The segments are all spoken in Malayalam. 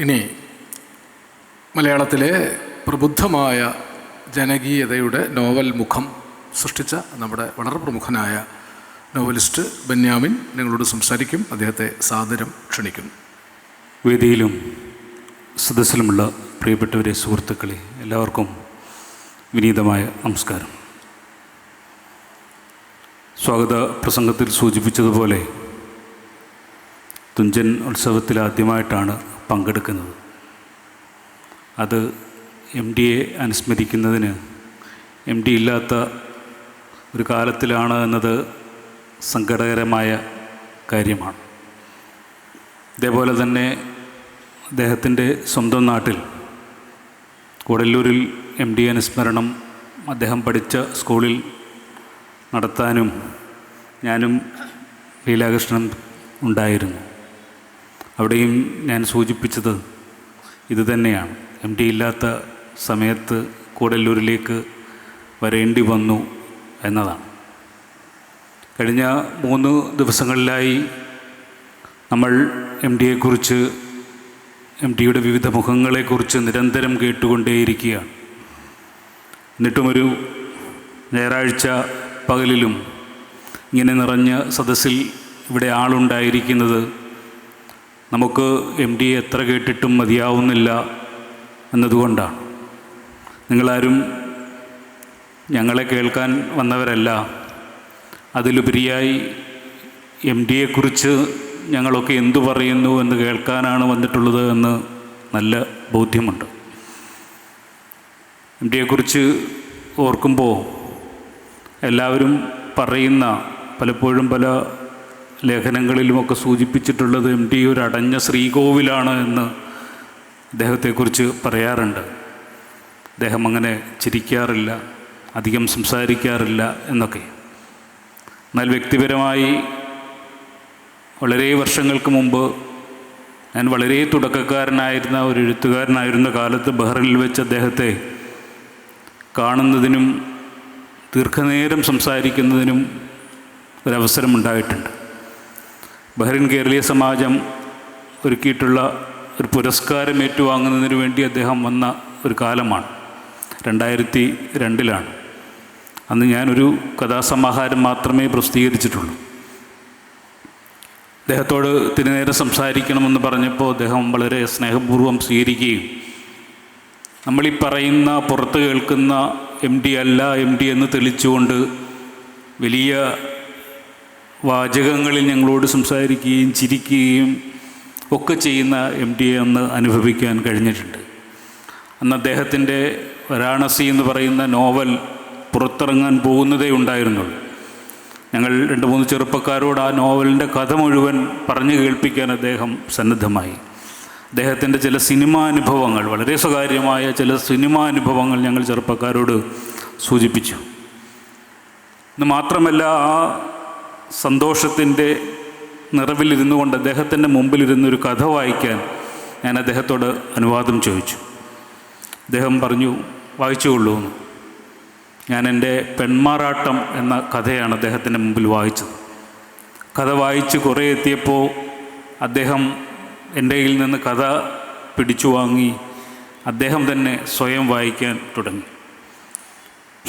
ഇനി മലയാളത്തിലെ പ്രബുദ്ധമായ ജനകീയതയുടെ നോവൽ മുഖം സൃഷ്ടിച്ച നമ്മുടെ വളരെ പ്രമുഖനായ നോവലിസ്റ്റ് ബെന്യാമിൻ നിങ്ങളോട് സംസാരിക്കും. അദ്ദേഹത്തെ സാദരം ക്ഷണിക്കുന്നു. വേദിയിലും സദസ്സിലുമുള്ള പ്രിയപ്പെട്ടവരെ സുഹൃത്തുക്കളെ എല്ലാവർക്കും വിനീതമായ നമസ്കാരം. സ്വാഗത പ്രസംഗത്തിൽ സൂചിപ്പിച്ചതുപോലെ തുഞ്ചൻ ഉത്സവത്തിൽ ആദ്യമായിട്ടാണ് പങ്കെടുക്കുന്നത്. അത് എം ഡിയെ അനുസ്മരിക്കുന്നതിന് എം ഡി ഇല്ലാത്ത ഒരു കാലത്തിലാണ് എന്നത് സങ്കടകരമായ കാര്യമാണ്. ഇതേപോലെ തന്നെ അദ്ദേഹത്തിന്റെ സ്വന്തം നാട്ടിൽ കൂടല്ലൂരിൽ എം ഡി അനുസ്മരണം അദ്ദേഹം പഠിച്ച സ്കൂളിൽ നടത്താനും ഞാനും ലീലാകൃഷ്ണൻ ഉണ്ടായിരുന്നു. അവിടെയും ഞാൻ സൂചിപ്പിച്ചത് ഇതുതന്നെയാണ്. എം ടി ഇല്ലാത്ത സമയത്ത് കൂടല്ലൂരിലേക്ക് വരേണ്ടി വന്നു എന്നതാണ്. കഴിഞ്ഞ മൂന്ന് ദിവസങ്ങളിലായി നമ്മൾ എം ഡിയെക്കുറിച്ച് എം ഡിയുടെ വിവിധ മുഖങ്ങളെക്കുറിച്ച് നിരന്തരം കേട്ടുകൊണ്ടേയിരിക്കുകയാണ്. എന്നിട്ടുമൊരു ഞായറാഴ്ച പകലിലും ഇങ്ങനെ നിറഞ്ഞ സദസ്സിൽ ഇവിടെ ആളുണ്ടായിരിക്കുന്നത് നമുക്ക് എം ഡി എത്ര കേട്ടിട്ടും മതിയാവുന്നില്ല എന്നതുകൊണ്ടാണ്. നിങ്ങളാരും ഞങ്ങളെ കേൾക്കാൻ വന്നവരല്ല. അതിലുപരിയായി എം ഡിയെക്കുറിച്ച് ഞങ്ങളൊക്കെ എന്തു പറയുന്നു എന്ന് കേൾക്കാനാണ് വന്നിട്ടുള്ളത് എന്ന് നല്ല ബോധ്യമുണ്ട്. എം ഡിയെക്കുറിച്ച് ഓർക്കുമ്പോൾ എല്ലാവരും പറയുന്ന പലപ്പോഴും പല ലേഖനങ്ങളിലുമൊക്കെ സൂചിപ്പിച്ചിട്ടുള്ളത് എം ടി ഒരു അടഞ്ഞ ശ്രീകോവിലാണ് എന്ന് അദ്ദേഹത്തെക്കുറിച്ച് പറയാറുണ്ട്. അദ്ദേഹം അങ്ങനെ ചിരിക്കാറില്ല അധികം സംസാരിക്കാറില്ല എന്നൊക്കെ. എന്നാൽ വ്യക്തിപരമായി വളരെ വർഷങ്ങൾക്ക് മുമ്പ് ഞാൻ വളരെ തുടക്കക്കാരനായിരുന്ന ഒരു എഴുത്തുകാരനായിരുന്ന കാലത്ത് ബഹ്റിനിൽ വെച്ച് അദ്ദേഹത്തെ കാണുന്നതിനും ദീർഘനേരം സംസാരിക്കുന്നതിനും ഒരവസരമുണ്ടായിട്ടുണ്ട്. ബഹ്റിൻ കേരളീയ സമാജം ഒരുക്കിയിട്ടുള്ള ഒരു പുരസ്കാരം ഏറ്റുവാങ്ങുന്നതിന് വേണ്ടി അദ്ദേഹം വന്ന ഒരു കാലമാണ്. രണ്ടായിരത്തി രണ്ടിലാണ്. അന്ന് ഞാനൊരു കഥാസമാഹാരം മാത്രമേ പ്രസിദ്ധീകരിച്ചിട്ടുള്ളൂ. അദ്ദേഹത്തോട് തിരുനേരം സംസാരിക്കണമെന്ന് പറഞ്ഞപ്പോൾ അദ്ദേഹം വളരെ സ്നേഹപൂർവം സ്വീകരിക്കുകയും നമ്മളീ പറയുന്ന പുറത്ത് കേൾക്കുന്ന എം ഡി അല്ല എം ഡി എന്ന് തെളിച്ചുകൊണ്ട് വലിയ വാചകങ്ങളിൽ ഞങ്ങളോട് സംസാരിക്കുകയും ചിരിക്കുകയും ഒക്കെ ചെയ്യുന്ന എം ഡിയെ അന്ന് അനുഭവിക്കാൻ കഴിഞ്ഞിട്ടുണ്ട്. അന്ന് അദ്ദേഹത്തിന്റെ വരാണസി എന്ന് പറയുന്ന നോവൽ പുറത്തിറങ്ങാൻ പോകുന്നതേ ഉണ്ടായിരുന്നുള്ളൂ. ഞങ്ങൾ രണ്ട് മൂന്ന് ചെറുപ്പക്കാരോട് ആ നോവലിന്റെ കഥ മുഴുവൻ പറഞ്ഞു കേൾപ്പിക്കാൻ അദ്ദേഹം സന്നദ്ധമായി. അദ്ദേഹത്തിന്റെ ചില സിനിമാ അനുഭവങ്ങൾ വളരെ സ്വകാര്യമായ ചില സിനിമാ അനുഭവങ്ങൾ ഞങ്ങൾ ചെറുപ്പക്കാരോട് സൂചിപ്പിച്ചു. എന്ന് മാത്രമല്ല ആ സന്തോഷത്തിന്റെ നിറവിലിരുന്നു കൊണ്ട് അദ്ദേഹത്തിന്റെ മുമ്പിലിരുന്ന് ഒരു കഥ വായിക്കാൻ ഞാൻ അദ്ദേഹത്തോട് അനുവാദം ചോദിച്ചു. അദ്ദേഹം പറഞ്ഞു വായിച്ചുകൊള്ളൂ എന്ന്. ഞാൻ എന്റെ പെൺമാറാട്ടം എന്ന കഥയാണ് അദ്ദേഹത്തിന്റെ മുമ്പിൽ വായിച്ചത്. കഥ വായിച്ച് കുറേ എത്തിയപ്പോൾ അദ്ദേഹം എന്റെ കയ്യിൽ നിന്ന് കഥ പിടിച്ചു വാങ്ങി അദ്ദേഹം തന്നെ സ്വയം വായിക്കാൻ തുടങ്ങി.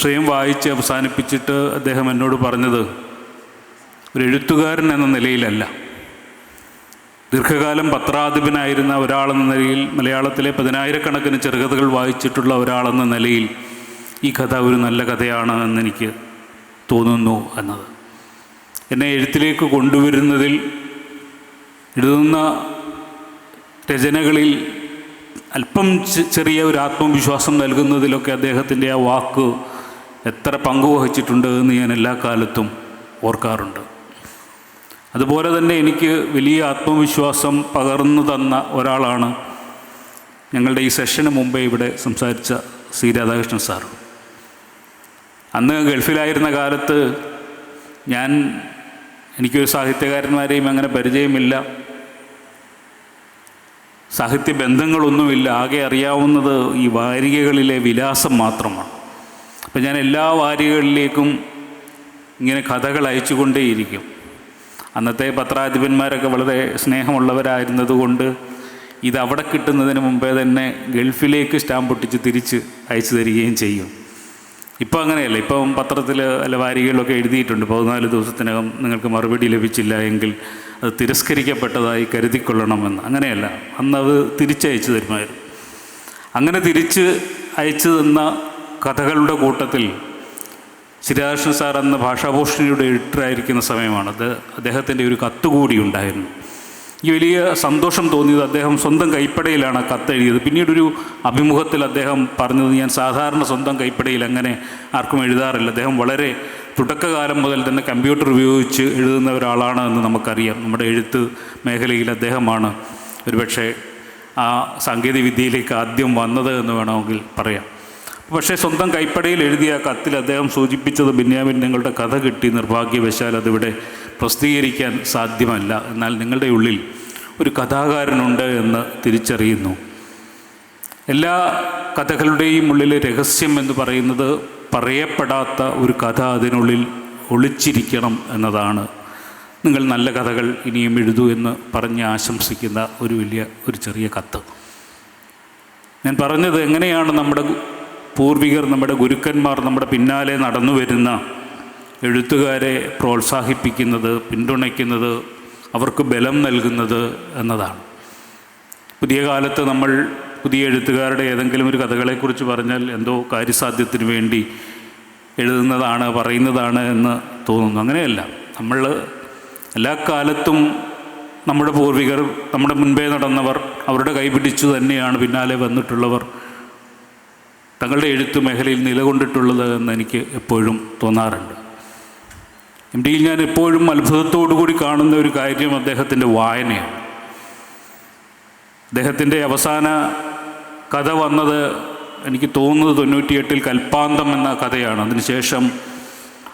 സ്വയം വായിച്ച് അവസാനിപ്പിച്ചിട്ട് അദ്ദേഹം എന്നോട് പറഞ്ഞത് ഒരു എഴുത്തുകാരൻ എന്ന നിലയിലല്ല. ദീർഘകാലം പത്രാധിപനായിരുന്ന ഒരാളെന്ന നിലയിൽ മലയാളത്തിലെ പതിനായിരക്കണക്കിന് ചെറുകഥകൾ വായിച്ചിട്ടുള്ള ഒരാളെന്ന നിലയിൽ ഈ കഥ ഒരു നല്ല കഥയാണ് എന്നെനിക്ക് തോന്നുന്നു എന്നത്. എന്നെ എഴുത്തിലേക്ക് കൊണ്ടുവരുന്നതിൽ എഴുതുന്ന രചനകളിൽ അല്പം ചെറിയ ഒരു ആത്മവിശ്വാസം നൽകുന്നതിലൊക്കെ അദ്ദേഹത്തിന്റെ ആ വാക്ക് എത്ര പങ്കുവഹിച്ചിട്ടുണ്ട് എന്ന് ഞാൻ എല്ലാ കാലത്തും ഓർക്കാറുണ്ട്. അതുപോലെ തന്നെ എനിക്ക് വലിയ ആത്മവിശ്വാസം പകർന്നു തന്ന ഒരാളാണ് ഞങ്ങളുടെ ഈ സെഷന് മുമ്പേ ഇവിടെ സംസാരിച്ച സി രാധാകൃഷ്ണൻ സാർ. അന്ന് ഗൾഫിലായിരുന്ന കാലത്ത് ഞാൻ എനിക്കൊരു സാഹിത്യകാരന്മാരെയും അങ്ങനെ പരിചയമില്ല. സാഹിത്യ ബന്ധങ്ങളൊന്നുമില്ല. ആകെ അറിയാവുന്നത് ഈ വാരികകളിലെ വിലാസം മാത്രമാണ്. അപ്പം ഞാൻ എല്ലാ വാരികകളിലേക്കും ഇങ്ങനെ കഥകൾ അയച്ചുകൊണ്ടേയിരിക്കും. അന്നത്തെ പത്രാധിപന്മാരൊക്കെ വളരെ സ്നേഹമുള്ളവരായിരുന്നതുകൊണ്ട് ഇത് അവിടെ കിട്ടുന്നതിന് മുമ്പേ തന്നെ ഗൾഫിലേക്ക് സ്റ്റാമ്പ് ഒട്ടിച്ച് തിരിച്ച് അയച്ചു തരികയും ചെയ്യും. ഇപ്പോൾ അങ്ങനെയല്ല ഇപ്പം പത്രത്തിൽ അല്ല വാരികകളിലൊക്കെ എഴുതിയിട്ടുണ്ട്. പതിനാല് ദിവസത്തിനകം നിങ്ങൾക്ക് മറുപടി ലഭിച്ചില്ല എങ്കിൽ അത് തിരസ്കരിക്കപ്പെട്ടതായി കരുതിക്കൊള്ളണമെന്ന്. അങ്ങനെയല്ല അന്ന് അത് തിരിച്ചയച്ചു തരുമായിരുന്നു. അങ്ങനെ തിരിച്ച് അയച്ചു തന്ന കഥകളുടെ കൂട്ടത്തിൽ ശ്രീരാകൃഷ്ണൻ സാർ അന്ന് ഭാഷാഭൂഷണിയുടെ എഡിറ്ററായിരിക്കുന്ന സമയമാണ്. അത് അദ്ദേഹത്തിന്റെ ഒരു കത്ത് കൂടി ഉണ്ടായിരുന്നു. ഈ വലിയ സന്തോഷം തോന്നിയത് അദ്ദേഹം സ്വന്തം കൈപ്പടയിലാണ് കത്ത് എഴുതിയത്. പിന്നീടൊരു അഭിമുഖത്തിൽ അദ്ദേഹം പറഞ്ഞത് ഞാൻ സാധാരണ സ്വന്തം കൈപ്പടയിൽ അങ്ങനെ ആർക്കും എഴുതാറില്ല. അദ്ദേഹം വളരെ തുടക്കകാലം മുതൽ തന്നെ കമ്പ്യൂട്ടർ ഉപയോഗിച്ച് എഴുതുന്ന ഒരാളാണ് എന്ന് നമുക്കറിയാം. നമ്മുടെ എഴുത്ത് മേഖലയിൽ അദ്ദേഹമാണ് ഒരുപക്ഷെ ആ സാങ്കേതിക വിദ്യയിലേക്ക് ആദ്യം വന്നത് എന്ന് വേണമെങ്കിൽ പറയാം. പക്ഷേ സ്വന്തം കൈപ്പടയിൽ എഴുതിയ കത്തിൽ അദ്ദേഹം സൂചിപ്പിച്ചത് ബെന്യാമിൻ നിങ്ങളുടെ കഥ കിട്ടി നിർഭാഗ്യവശാൽ അതിവിടെ പ്രസിദ്ധീകരിക്കാൻ സാധ്യമല്ല. എന്നാൽ നിങ്ങളുടെ ഉള്ളിൽ ഒരു കഥാകാരനുണ്ട് എന്ന് തിരിച്ചറിയുന്നു. എല്ലാ കഥകളുടെയും ഉള്ളിലെ രഹസ്യം എന്ന് പറയുന്നത് പറയപ്പെടാത്ത ഒരു കഥ അതിനുള്ളിൽ ഒളിച്ചിരിക്കണം എന്നതാണ്. നിങ്ങൾ നല്ല കഥകൾ ഇനിയും എഴുതൂ എന്ന് പറഞ്ഞ് ആശംസിക്കുന്ന ഒരു വലിയ ഒരു ചെറിയ കത്ത്. ഞാൻ പറഞ്ഞത് എങ്ങനെയാണ് നമ്മുടെ പൂർവികർ നമ്മുടെ ഗുരുക്കന്മാർ നമ്മുടെ പിന്നാലെ നടന്നു വരുന്ന എഴുത്തുകാരെ പ്രോത്സാഹിപ്പിക്കുന്നത് പിന്തുണയ്ക്കുന്നത് അവർക്ക് ബലം നൽകുന്നത് എന്നതാണ്. പുതിയ കാലത്ത് നമ്മൾ പുതിയ എഴുത്തുകാരുടെ ഏതെങ്കിലും ഒരു കഥകളെക്കുറിച്ച് പറഞ്ഞാൽ എന്തോ കാര്യസാധ്യത്തിന് വേണ്ടി എഴുതുന്നതാണ് പറയുന്നതാണ് എന്ന് തോന്നുന്നു. അങ്ങനെയല്ല. നമ്മൾ എല്ലാ കാലത്തും നമ്മുടെ പൂർവികർ നമ്മുടെ മുൻപേ നടന്നവർ അവരുടെ കൈപിടിച്ചു തന്നെയാണ് പിന്നാലെ വന്നിട്ടുള്ളവർ തങ്ങളുടെ എഴുത്ത് മേഖലയിൽ നിലകൊണ്ടിട്ടുള്ളത് എന്ന് എനിക്ക് എപ്പോഴും തോന്നാറുണ്ട്. എം ഡിയിൽ ഞാൻ എപ്പോഴും അത്ഭുതത്തോടു കൂടി കാണുന്ന ഒരു കാര്യം അദ്ദേഹത്തിന്റെ വായനയാണ്. അദ്ദേഹത്തിന്റെ അവസാന കഥ വന്നത് എനിക്ക് തോന്നുന്നത് തൊണ്ണൂറ്റിയെട്ടിൽ കൽപ്പാന്തം എന്ന കഥയാണ്. അതിനുശേഷം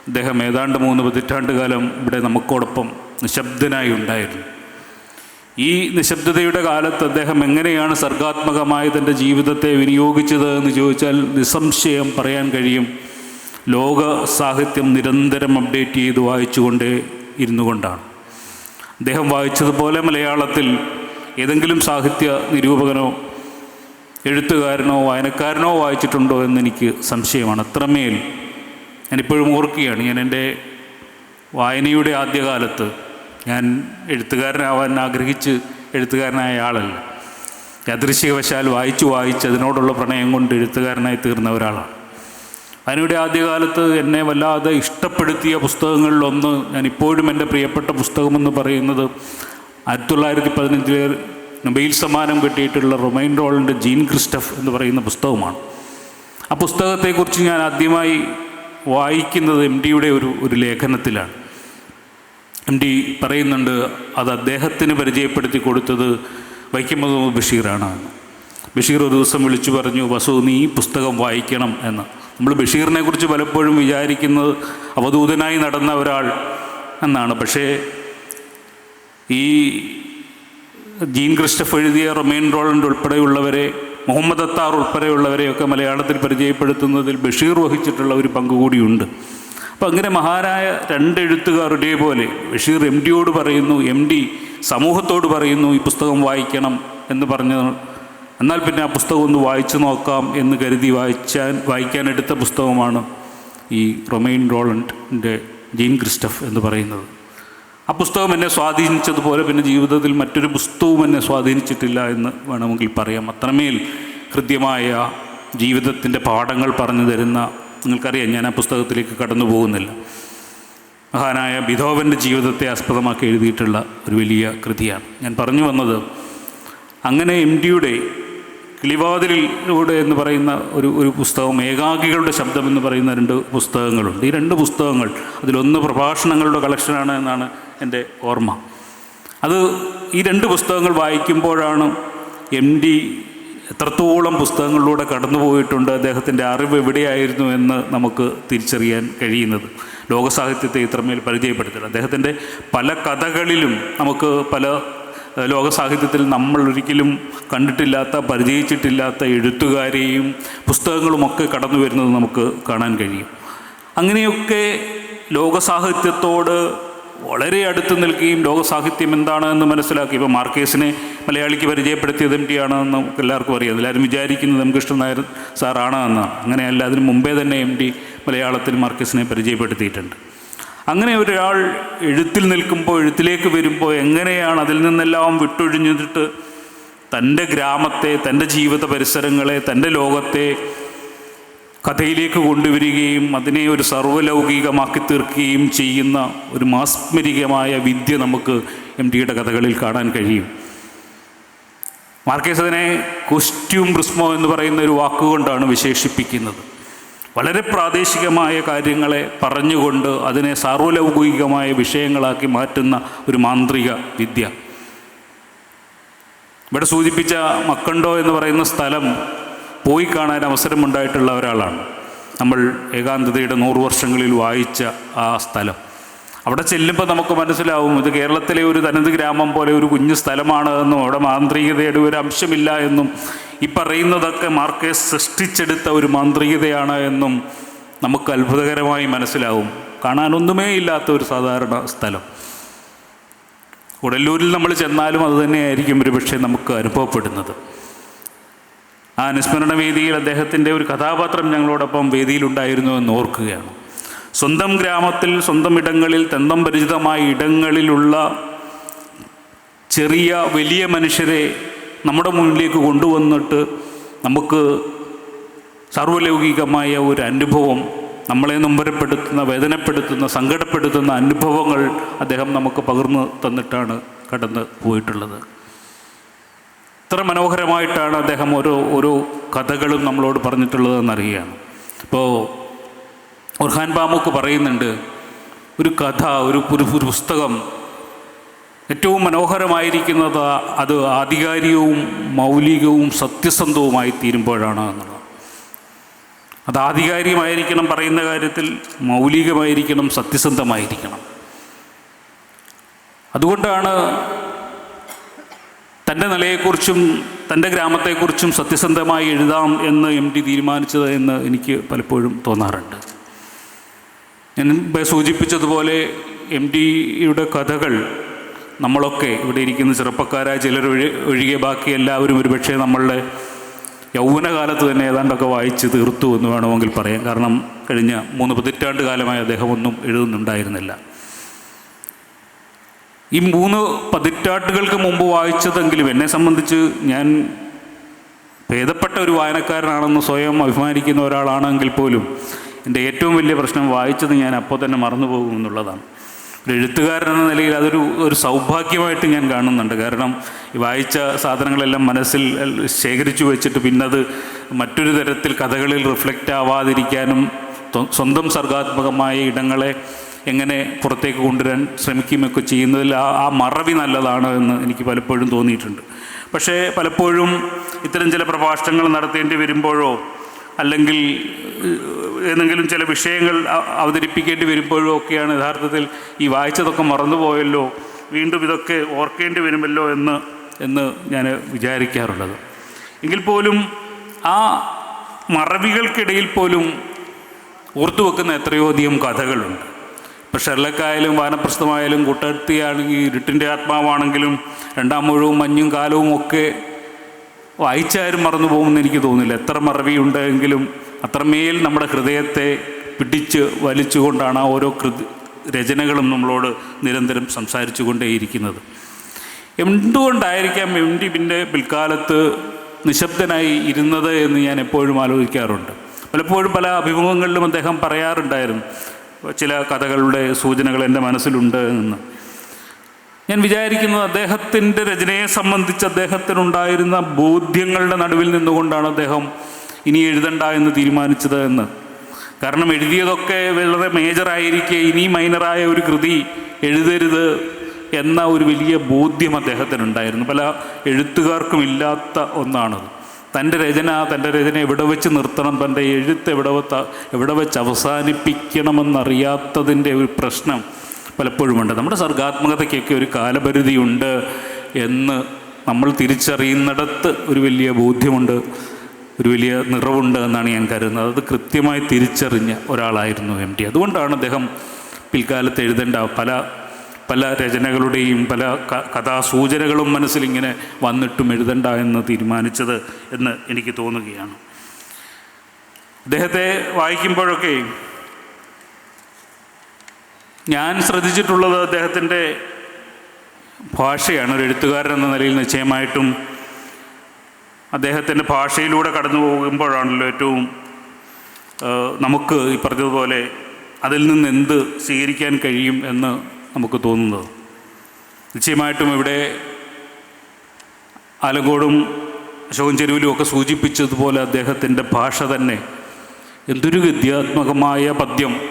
അദ്ദേഹം ഏതാണ്ട് മൂന്ന് പതിറ്റാണ്ട് കാലം ഇവിടെ നമുക്കോടൊപ്പം നിശബ്ദനായി ഉണ്ടായിരുന്നു. ഈ നിശബ്ദതയുടെ കാലത്ത് അദ്ദേഹം എങ്ങനെയാണ് സർഗാത്മകമായി തന്റെ ജീവിതത്തെ വിനിയോഗിച്ചത് എന്ന് ചോദിച്ചാൽ നിസ്സംശയം പറയാൻ കഴിയും. ലോക സാഹിത്യം നിരന്തരം അപ്ഡേറ്റ് ചെയ്ത് വായിച്ചുകൊണ്ടേ ഇരുന്നു കൊണ്ടാണ്. അദ്ദേഹം വായിച്ചതുപോലെ മലയാളത്തിൽ ഏതെങ്കിലും സാഹിത്യ നിരൂപകനോ എഴുത്തുകാരനോ വായനക്കാരനോ വായിച്ചിട്ടുണ്ടോ എന്നെനിക്ക് സംശയമാണ്. അത്രമേൽ ഞാനിപ്പോഴും ഓർക്കുകയാണ്. ഞാൻ എന്റെ വായനയുടെ ആദ്യകാലത്ത് ഞാൻ എഴുത്തുകാരനാവാൻ ആഗ്രഹിച്ച് എഴുത്തുകാരനായ ആളല്ല. യാദൃശികവശാൽ വായിച്ചു വായിച്ച് അതിനോടുള്ള പ്രണയം കൊണ്ട് എഴുത്തുകാരനായി തീർന്ന ഒരാളാണ്. അതിനിടെ ആദ്യകാലത്ത് എന്നെ വല്ലാതെ ഇഷ്ടപ്പെടുത്തിയ പുസ്തകങ്ങളിലൊന്ന് ഞാൻ ഇപ്പോഴും എന്റെ പ്രിയപ്പെട്ട പുസ്തകമെന്ന് പറയുന്നത് ആയിരത്തി തൊള്ളായിരത്തി പതിനഞ്ചിലെ നൊബൈൽ സമ്മാനം കിട്ടിയിട്ടുള്ള റൊമൈൻ റോളിന്റെ ജീൻ ക്രിസ്റ്റഫ് എന്ന് പറയുന്ന പുസ്തകമാണ്. ആ പുസ്തകത്തെക്കുറിച്ച് ഞാൻ ആദ്യമായി വായിക്കുന്നത് എം ഡിയുടെ ഒരു ഒരു ലേഖനത്തിലാണ്. എം ഡി പറയുന്നുണ്ട് അത് അദ്ദേഹത്തിന് പരിചയപ്പെടുത്തി കൊടുത്തത് വൈക്കം മുഹമ്മദ് ബഷീറാണ്. ബഷീർ ഒരു ദിവസം വിളിച്ചു പറഞ്ഞു വസു നീ ഈ പുസ്തകം വായിക്കണം എന്ന്. നമ്മൾ ബഷീറിനെ കുറിച്ച് പലപ്പോഴും വിചാരിക്കുന്നത് അവധൂതനായി നടന്ന ഒരാൾ എന്നാണ്. പക്ഷേ ഈ ജീൻ ക്രിസ്റ്റഫ് എഴുതിയ റൊമേൻ റോളണ്ട് ഉൾപ്പെടെയുള്ളവരെ മുഹമ്മദ് അത്താർ ഉൾപ്പെടെയുള്ളവരെയൊക്കെ മലയാളത്തിൽ പരിചയപ്പെടുത്തുന്നതിൽ ബഷീർ വഹിച്ചിട്ടുള്ള ഒരു പങ്ക് കൂടിയുണ്ട്. അപ്പം അങ്ങനെ മഹാനായ രണ്ട് ഒരേപോലെ ബഷീർ എം ഡിയോട് പറയുന്നു എം ഡി സമൂഹത്തോട് പറയുന്നു ഈ പുസ്തകം വായിക്കണം എന്ന് പറഞ്ഞു എന്നാൽ പിന്നെ ആ പുസ്തകം ഒന്ന് വായിച്ചു നോക്കാം എന്ന് കരുതി വായിച്ചാൻ വായിക്കാനെടുത്ത പുസ്തകമാണ് ഈ റൊമൈൻ റോളണ്ടിന്റെ ജീൻ ക്രിസ്റ്റഫ് എന്ന് പറയുന്നത്. ആ പുസ്തകം എന്നെ സ്വാധീനിച്ചതുപോലെ പിന്നെ ജീവിതത്തിൽ മറ്റൊരു പുസ്തകവും എന്നെ സ്വാധീനിച്ചിട്ടില്ല എന്ന് വേണമെങ്കിൽ പറയാം. അത്രമേൽ ഹൃദ്യമായ ജീവിതത്തിന്റെ പാഠങ്ങൾ പറഞ്ഞു തരുന്ന നിങ്ങൾക്കറിയാം ഞാൻ ആ പുസ്തകത്തിലേക്ക് കടന്നു പോകുന്നില്ല. മഹാനായ ബിധോവന്റെ ജീവിതത്തെ ആസ്പദമാക്കി എഴുതിയിട്ടുള്ള ഒരു വലിയ കൃതിയാണ്. ഞാൻ പറഞ്ഞു വന്നത് അങ്ങനെ എം ഡിയുടെ കിളിവാതിലൂടെ എന്ന് പറയുന്ന ഒരു ഒരു പുസ്തകം ഏകാഗികളുടെ ശബ്ദം എന്ന് പറയുന്ന രണ്ട് പുസ്തകങ്ങളുണ്ട്. ഈ രണ്ട് പുസ്തകങ്ങൾ അതിലൊന്ന് പ്രഭാഷണങ്ങളുടെ കളക്ഷനാണ് എന്നാണ് എന്റെ ഓർമ്മ. അത് ഈ രണ്ട് പുസ്തകങ്ങൾ വായിക്കുമ്പോഴാണ് എം ഡി എത്രത്തോളം പുസ്തകങ്ങളിലൂടെ കടന്നുപോയിട്ടുണ്ട് അദ്ദേഹത്തിന്റെ അറിവ് എവിടെയായിരുന്നു എന്ന് നമുക്ക് തിരിച്ചറിയാൻ കഴിയുന്നത്. ലോകസാഹിത്യത്തെ ഇത്രമേൽ പരിചയപ്പെടുത്തില്ല അദ്ദേഹത്തിന്റെ പല കഥകളിലും നമുക്ക് പല ലോകസാഹിത്യത്തിൽ നമ്മൾ ഒരിക്കലും കണ്ടിട്ടില്ലാത്ത പരിചയിച്ചിട്ടില്ലാത്ത എഴുത്തുകാരെയും പുസ്തകങ്ങളുമൊക്കെ കടന്നു വരുന്നത് നമുക്ക് കാണാൻ കഴിയും. അങ്ങനെയൊക്കെ ലോകസാഹിത്യത്തോട് വളരെ അടുത്ത് നിൽക്കുകയും ലോകസാഹിത്യം എന്താണ് എന്ന് മനസ്സിലാക്കി. ഇപ്പോൾ മാർക്കേസിനെ മലയാളിക്ക് പരിചയപ്പെടുത്തിയത് എം ടി ആണെന്ന് എല്ലാവർക്കും അറിയാം. എല്ലാവരും വിചാരിക്കുന്നത് നമുക്ക് ഇഷ്ടം നായർ സാറാണ് എന്നാണ് അങ്ങനെയല്ല അതിന് മുമ്പേ തന്നെ എം ടി മലയാളത്തിൽ മാർക്കേസിനെ പരിചയപ്പെടുത്തിയിട്ടുണ്ട്. അങ്ങനെ ഒരാൾ എഴുത്തിൽ നിൽക്കുമ്പോൾ എഴുത്തിലേക്ക് വരുമ്പോൾ എങ്ങനെയാണ് അതിൽ നിന്നെല്ലാം വിട്ടൊഴിഞ്ഞിട്ട് തന്റെ ഗ്രാമത്തെ തന്റെ ജീവിത പരിസരങ്ങളെ തന്റെ ലോകത്തെ കഥയിലേക്ക് കൊണ്ടുവരികയും അതിനെ ഒരു സർവലൗകികമാക്കി തീർക്കുകയും ചെയ്യുന്ന ഒരു മാസ്മരികമായ വിദ്യ നമുക്ക് എം ടിയുടെ കഥകളിൽ കാണാൻ കഴിയും. മാർക്കേസ് അതിനെ കോസ്റ്റ്യൂം റിസ്മോ എന്ന് പറയുന്ന ഒരു വാക്കുകൊണ്ടാണ് വിശേഷിപ്പിക്കുന്നത്. വളരെ പ്രാദേശികമായ കാര്യങ്ങളെ പറഞ്ഞുകൊണ്ട് അതിനെ സാർവലൗകികമായ വിഷയങ്ങളാക്കി മാറ്റുന്ന ഒരു മാന്ത്രിക വിദ്യ. ഇവിടെ സൂചിപ്പിച്ച മക്കണ്ടോ എന്ന് പറയുന്ന സ്ഥലം പോയി കാണാൻ അവസരമുണ്ടായിട്ടുള്ള ഒരാളാണ്. നമ്മൾ ഏകാന്തതയുടെ നൂറ് വർഷങ്ങളിൽ വായിച്ച ആ സ്ഥലം. അവിടെ ചെല്ലുമ്പോൾ നമുക്ക് മനസ്സിലാവും ഇത് കേരളത്തിലെ ഒരു തനത് ഗ്രാമം പോലെ ഒരു കുഞ്ഞു സ്ഥലമാണ് എന്നും അവിടെ മാന്ത്രികതയുടെ ഒരു അംശമില്ല എന്നും ഈ പറയുന്നതൊക്കെ മാർക്കേസ് സൃഷ്ടിച്ചെടുത്ത ഒരു മാന്ത്രികതയാണ് എന്നും നമുക്ക് അത്ഭുതകരമായി മനസ്സിലാവും. കാണാനൊന്നുമേ ഇല്ലാത്ത ഒരു സാധാരണ സ്ഥലം. ഉടല്ലൂരിൽ നമ്മൾ ചെന്നാലും അതുതന്നെയായിരിക്കും ഒരു പക്ഷേ നമുക്ക് അനുഭവപ്പെടുന്നത്. ആ അനുസ്മരണ വേദിയിൽ അദ്ദേഹത്തിന്റെ ഒരു കഥാപാത്രം ഞങ്ങളോടൊപ്പം വേദിയിലുണ്ടായിരുന്നു എന്ന് ഓർക്കുകയാണ്. സ്വന്തം ഗ്രാമത്തിൽ സ്വന്തം ഇടങ്ങളിൽ തന്തം പരിചിതമായ ഇടങ്ങളിലുള്ള ചെറിയ വലിയ മനുഷ്യരെ നമ്മുടെ മുന്നിലേക്ക് കൊണ്ടുവന്നിട്ട് നമുക്ക് സർവലൗകികമായ ഒരു അനുഭവം നമ്മളെ നൊമ്പരപ്പെടുത്തുന്ന വേദനപ്പെടുത്തുന്ന സങ്കടപ്പെടുത്തുന്ന അനുഭവങ്ങൾ അദ്ദേഹം നമുക്ക് പകർന്നു തന്നിട്ടാണ് കടന്ന് പോയിട്ടുള്ളത്. ഇത്ര മനോഹരമായിട്ടാണ് അദ്ദേഹം ഓരോ ഓരോ കഥകളും നമ്മളോട് പറഞ്ഞിട്ടുള്ളതെന്നറിയുകയാണ്. ഇപ്പോൾ ഉർഹാൻ ബാമുക്ക് പറയുന്നുണ്ട് ഒരു കഥ ഒരു ഒരു പുസ്തകം ഏറ്റവും മനോഹരമായിരിക്കുന്നത് അത് ആധികാരികവും മൗലികവും സത്യസന്ധവുമായി തീരുമ്പോഴാണ് എന്നുള്ളത്. അത് ആധികാരികമായിരിക്കണം പറയുന്ന കാര്യത്തിൽ മൗലികമായിരിക്കണം സത്യസന്ധമായിരിക്കണം. അതുകൊണ്ടാണ് തന്റെ നിലയെക്കുറിച്ചും തന്റെ ഗ്രാമത്തെക്കുറിച്ചും സത്യസന്ധമായി എഴുതാം എന്ന് എം ടി തീരുമാനിച്ചത് എന്ന് എനിക്ക് പലപ്പോഴും തോന്നാറുണ്ട്. ഞാൻ സൂചിപ്പിച്ചതുപോലെ എം ടിയുടെ കഥകൾ നമ്മളൊക്കെ ഇവിടെ ഇരിക്കുന്ന ചെറുപ്പക്കാരായ ചിലർ ഒഴി ഒഴികെ ബാക്കി എല്ലാവരും ഒരുപക്ഷെ നമ്മളുടെ യൗവനകാലത്ത് തന്നെ ഏതാണ്ടൊക്കെ വായിച്ച് തീർത്തു എന്ന് വേണമെങ്കിൽ പറയാം. കാരണം കഴിഞ്ഞ മൂന്ന് പതിറ്റാണ്ട് കാലമായി അദ്ദേഹം ഒന്നും എഴുതുന്നുണ്ടായിരുന്നില്ല. ഈ മൂന്ന് പതിറ്റാണ്ടുകൾക്ക് മുമ്പ് വായിച്ചതെങ്കിലും എന്നെ സംബന്ധിച്ച് ഞാൻ ഭേദപ്പെട്ട ഒരു വായനക്കാരനാണെന്ന് സ്വയം അഭിമാനിക്കുന്ന ഒരാളാണെങ്കിൽ പോലും എന്റെ ഏറ്റവും വലിയ പ്രശ്നം വായിച്ചത് ഞാൻ അപ്പോൾ തന്നെ മറന്നു പോകും എന്നുള്ളതാണ്. ഒരു എഴുത്തുകാരൻ എന്ന നിലയിൽ അതൊരു ഒരു സൗഭാഗ്യമായിട്ട് ഞാൻ കാണുന്നുണ്ട്. കാരണം ഈ വായിച്ച സാധനങ്ങളെല്ലാം മനസ്സിൽ ശേഖരിച്ചു വെച്ചിട്ട് പിന്നെ അത് മറ്റൊരു തരത്തിൽ കഥകളിൽ റിഫ്ലക്റ്റ് ആവാതിരിക്കാനും സ്വന്തം സർഗാത്മകമായ ഇടങ്ങളെ എങ്ങനെ പുറത്തേക്ക് കൊണ്ടുവരാൻ ശ്രമിക്കുകയൊക്കെ ചെയ്യുന്നതിൽ ആ ആ മറവി നല്ലതാണ് എന്ന് എനിക്ക് പലപ്പോഴും തോന്നിയിട്ടുണ്ട്. പക്ഷേ പലപ്പോഴും ഇത്തരം ചില പ്രഭാഷണങ്ങൾ നടത്തേണ്ടി വരുമ്പോഴോ അല്ലെങ്കിൽ ഏതെങ്കിലും ചില വിഷയങ്ങൾ അവതരിപ്പിക്കേണ്ടി വരുമ്പോഴോ ഒക്കെയാണ് യഥാർത്ഥത്തിൽ ഈ വായിച്ചതൊക്കെ മറന്നുപോയല്ലോ വീണ്ടും ഇതൊക്കെ ഓർക്കേണ്ടി വരുമല്ലോ എന്ന് എന്ന് ഞാൻ വിചാരിക്കാറുള്ളത്. എങ്കിൽ പോലും ആ മറവികൾക്കിടയിൽ പോലും ഓർത്തു വെക്കുന്ന എത്രയോ അധികം കഥകളുണ്ട്. ഇപ്പോൾ ഷെർലക്കായാലും വാനപ്രസ്ഥമായാലും കൂട്ടത്തിയാണെങ്കിൽ ഇരുട്ടിന്റെ ആത്മാവാണെങ്കിലും രണ്ടാം മുഴുവും മഞ്ഞും കാലവും ഒക്കെ വായിച്ചാലും മറന്നു പോകുമെന്ന് എനിക്ക് തോന്നുന്നില്ല. എത്ര മറവിയുണ്ടെങ്കിലും അത്രമേൽ നമ്മുടെ ഹൃദയത്തെ പിടിച്ച് വലിച്ചുകൊണ്ടാണ് ആ ഓരോ കൃതി രചനകളും നമ്മളോട് നിരന്തരം സംസാരിച്ചു കൊണ്ടേയിരിക്കുന്നത് എന്തുകൊണ്ടായിരിക്കാം എം ഡി പിന്നെ പിൽക്കാലത്ത് നിശബ്ദനായി ഇരുന്നത് എന്ന് ഞാൻ എപ്പോഴും ആലോചിക്കാറുണ്ട്. പലപ്പോഴും പല അഭിമുഖങ്ങളിലും അദ്ദേഹം പറയാറുണ്ടായിരുന്നു ചില കഥകളുടെ സൂചനകൾ എന്റെ മനസ്സിലുണ്ട് എന്ന്. ഞാൻ വിചാരിക്കുന്നത് അദ്ദേഹത്തിന്റെ രചനയെ സംബന്ധിച്ച് അദ്ദേഹത്തിനുണ്ടായിരുന്ന ബോധ്യങ്ങളുടെ നടുവിൽ നിന്നുകൊണ്ടാണ് അദ്ദേഹം ഇനി എഴുതണ്ട എന്ന് തീരുമാനിച്ചത് എന്ന്. കാരണം എഴുതിയതൊക്കെ വളരെ മേജറായിരിക്കെ ഇനി മൈനറായ ഒരു കൃതി എഴുതരുത് എന്ന ഒരു വലിയ ബോധ്യം അദ്ദേഹത്തിനുണ്ടായിരുന്നു. പല എഴുത്തുകാർക്കും ഇല്ലാത്ത ഒന്നാണത്. തന്റെ രചന തന്റെ രചന എവിടെ വെച്ച് നിർത്തണം തന്റെ എഴുത്ത് എവിടെ എവിടെ വെച്ച് അവസാനിപ്പിക്കണമെന്നറിയാത്തതിന്റെ ഒരു പ്രശ്നം പലപ്പോഴുമുണ്ട്. നമ്മുടെ സർഗാത്മകതയ്ക്കൊക്കെ ഒരു കാലപരിധിയുണ്ട് എന്ന് നമ്മൾ തിരിച്ചറിയുന്നിടത്ത് ഒരു വലിയ ബോധ്യമുണ്ട് ഒരു വലിയ നിറവുണ്ട് എന്നാണ് ഞാൻ കരുതുന്നത്. അത് കൃത്യമായി തിരിച്ചറിഞ്ഞ ഒരാളായിരുന്നു എം ടി. അതുകൊണ്ടാണ് അദ്ദേഹം പിൽക്കാലത്ത് എഴുതേണ്ട പല പല രചനകളുടെയും പല കഥാസൂചനകളും മനസ്സിലിങ്ങനെ വന്നിട്ടും എഴുതണ്ട എന്ന് തീരുമാനിച്ചത് എന്ന് എനിക്ക് തോന്നുകയാണ്. അദ്ദേഹത്തെ വായിക്കുമ്പോഴൊക്കെ ഞാൻ ശ്രദ്ധിച്ചിട്ടുള്ളത് അദ്ദേഹത്തിന്റെ ഭാഷയാണ്. ഒരു എഴുത്തുകാരൻ എന്ന നിലയിൽ നിശ്ചയമായിട്ടും അദ്ദേഹത്തിന്റെ ഭാഷയിലൂടെ കടന്നു പോകുമ്പോഴാണല്ലോ ഏറ്റവും നമുക്ക് ഈ പറഞ്ഞതുപോലെ അതിൽ നിന്ന് എന്ത് സ്വീകരിക്കാൻ കഴിയും എന്ന് നമുക്ക് തോന്നുന്നത്. നിശ്ചയമായിട്ടും ഇവിടെ ആലങ്കോടും അശോകൻ ചെരുവിലും ഒക്കെ സൂചിപ്പിച്ചതുപോലെ അദ്ദേഹത്തിന്റെ ഭാഷ തന്നെ എന്തൊരു ഗദ്യാത്മകമായ പദ്യം